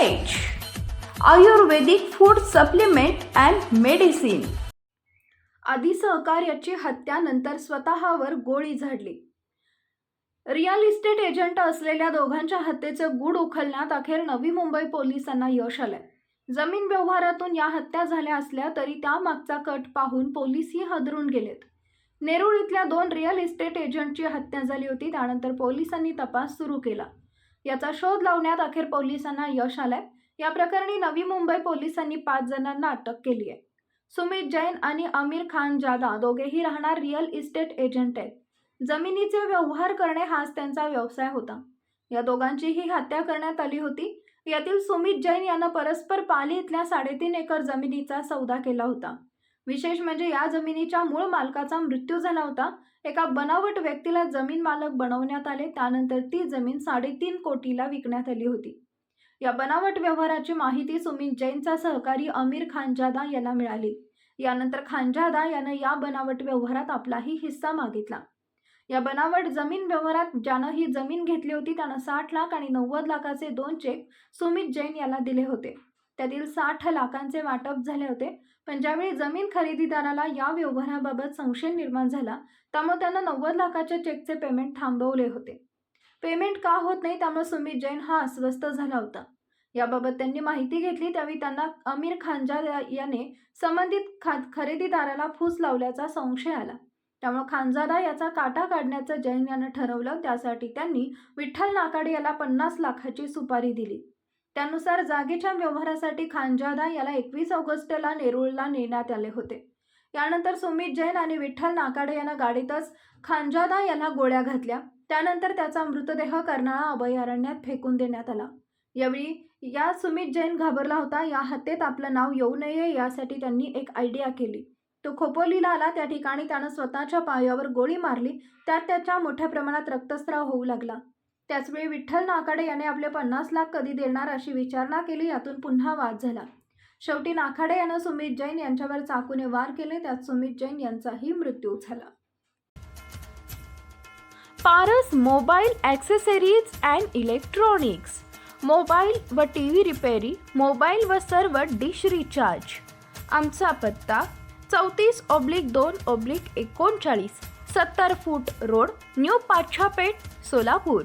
Ayurvedic food supplement and medicine आधी सहकार्याची हत्यानंतर स्वतःवर गोळी झाडली. रिअल इस्टेट एजंट असलेल्या दोघांच्या हत्येचे गूढ उखलण्यात अखेर नवी मुंबई पोलिसांना यश आलंय. जमीन व्यवहारातून या हत्या झाल्या असल्या तरी त्यामागचा कट पाहून पोलीसही हादरून गेलेत. नेरूळ इथल्या दोन रिअल इस्टेट एजंटची हत्या झाली होती त्यानंतर पोलिसांनी तपास सुरू केला. याचा शोध लावण्यात अखेर पोलिसांना यश आलंय. या प्रकरणी नवी मुंबई पोलिसांनी पाच जणांना अटक केली आहे. सुमित जैन आणि आमिर खान जादा दोघेही राहणार रिअल इस्टेट एजंट आहेत. जमिनीचे व्यवहार करणे हाच त्यांचा व्यवसाय होता. या दोघांचीही हत्या करण्यात आली होती. यातील सुमित जैन यानं परस्पर पाली इथल्या साडेतीन एकर जमिनीचा सौदा केला होता. विशेष म्हणजे या जमिनीच्या मूळ मालकाचा मृत्यू झाला होता. एका बनावट व्यक्तीला जमीन मालक बनवण्यात आले. त्यानंतर ती जमीन साडेतीन कोटीला विकण्यात आली होती. या बनावट व्यवहाराची माहिती सुमित जैनचा सहकारी अमीर खानजादा यांना मिळाली. यानंतर खानजादा यानं या बनावट व्यवहारात आपलाही हिस्सा मागितला. या बनावट जमीन व्यवहारात ज्यानं ही जमीन घेतली होती त्यानं साठ लाख आणि नव्वद लाखाचे दोन चेक सुमित जैन याला दिले होते. त्यातील साठ लाखांचे वाटप झाले होते. पण ज्यावेळी जमीन खरेदीदाराला या व्यवहाराबाबत संशय निर्माण झाला त्यामुळे त्यांना नव्वद लाखाच्या चेकचे पेमेंट थांबवले होते. पेमेंट का होत नाही त्यामुळे सुमित जैन हा अस्वस्थ झाला होता. याबाबत त्यांनी माहिती घेतली त्यावेळी त्यांना अमीर खानजा याने संबंधित खा खरेदीदाराला फूस लावल्याचा संशय आला. त्यामुळे खानजादा याचा काटा काढण्याचं जैन यानं ठरवलं त्यासाठी त्यांनी विठ्ठल नाकाडे याला पन्नास लाखाची सुपारी दिली. त्यानुसार जागेच्या व्यवहारासाठी खानजादा याला एकवीस ऑगस्टला नेरूळला नेण्यात आले होते. यानंतर सुमित जैन आणि विठ्ठल नाकाडे यांना गाडीतच खानजादा याला गोळ्या घातल्या. त्यानंतर त्याचा मृतदेह कर्नाळा अभयारण्यात फेकून देण्यात आला. यावेळी या सुमित जैन घाबरला होता. या हत्येत आपलं नाव येऊ नये यासाठी त्यांनी एक आयडिया केली. तो खोपोलीला आला. त्या ठिकाणी त्यानं स्वतःच्या पायावर गोळी मारली. त्यात त्याच्या मोठ्या प्रमाणात रक्तस्राव होऊ लागला. त्याचवेळी विठ्ठल नाकाडे याने आपले पन्नास लाख कधी देणार अशी विचारणा केली यातून पुन्हा वाद झाला. शेवटी नाखाडे यानं सुमित जैन यांच्यावर चाकूने वार केले त्यात सुमित जैन यांचाही मृत्यू झाला. Paras mobile accessories and electronics. Mobile व टी व्ही रिपेरी मोबाईल व सर्व डिश रिचार्ज. आमचा पत्ता चौतीस ऑब्लिक दोन ऑब्लिक एकोणचाळीस सत्तर foot road new Pachhapeth Solapur.